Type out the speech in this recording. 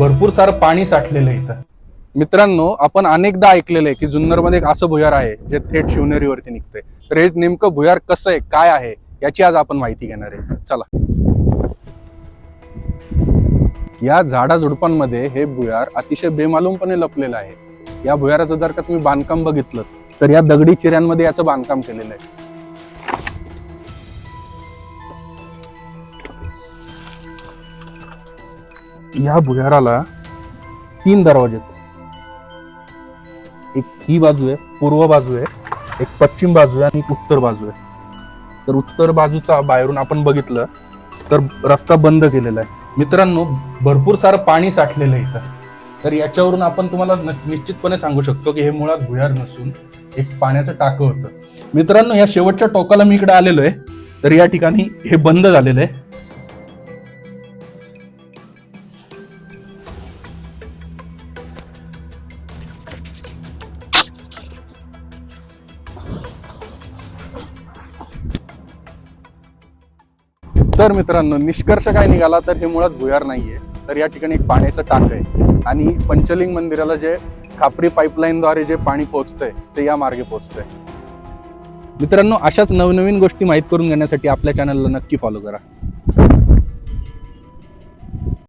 भरपूर सारं पाणी साठलेलं आहे इथं. मित्रांनो आपण अनेकदा ऐकलेलं आहे की जुन्नरमध्ये एक असं भुयार आहे जे थेट शिवनेरीवरती निघतंय. तर हे नेमकं भुयार कसं आहे काय आहे याची आज आपण माहिती घेणार आहे. चला. या झाडाझुडपांमध्ये हे भुयार अतिशय बेमालूमपणे लपलेलं आहे. या भुयाराचं जर का तुम्ही बांधकाम बघितलं तर या दगडी चिऱ्यांमध्ये याचं बांधकाम केलेलं आहे. या भुयाराला तीन दरवाजे आहेत. एक ही बाजू आहे पूर्व बाजू आहे एक पश्चिम बाजू आहे आणि एक उत्तर बाजू आहे. तर उत्तर बाजूचा बाहेरून आपण बघितलं तर रस्ता बंद केलेला आहे. मित्रांनो भरपूर सारं पाणी साठलेलं आहे इथं. तर याच्यावरून आपण तुम्हाला निश्चितपणे सांगू शकतो की हे मुळात भुयार नसून एक पाण्याचं टाकं होतं. मित्रांनो या शेवटच्या टोकाला मी इकडे आलेलो आहे. तर या ठिकाणी हे बंद झालेलं आहे. तर मित्रांनो निष्कर्ष काय निघाला तर हे मुळात भुयार नाहीये. तर या ठिकाणी एक पाण्याचं टाक आहे. आणि पंचलिंग मंदिराला जे खापरी पाईपलाईनद्वारे जे पाणी पोहोचतंय ते या मार्गे पोहोचतंय. मित्रांनो अशाच नवनवीन गोष्टी माहीत करून घेण्यासाठी आपल्या चॅनलला नक्की फॉलो करा.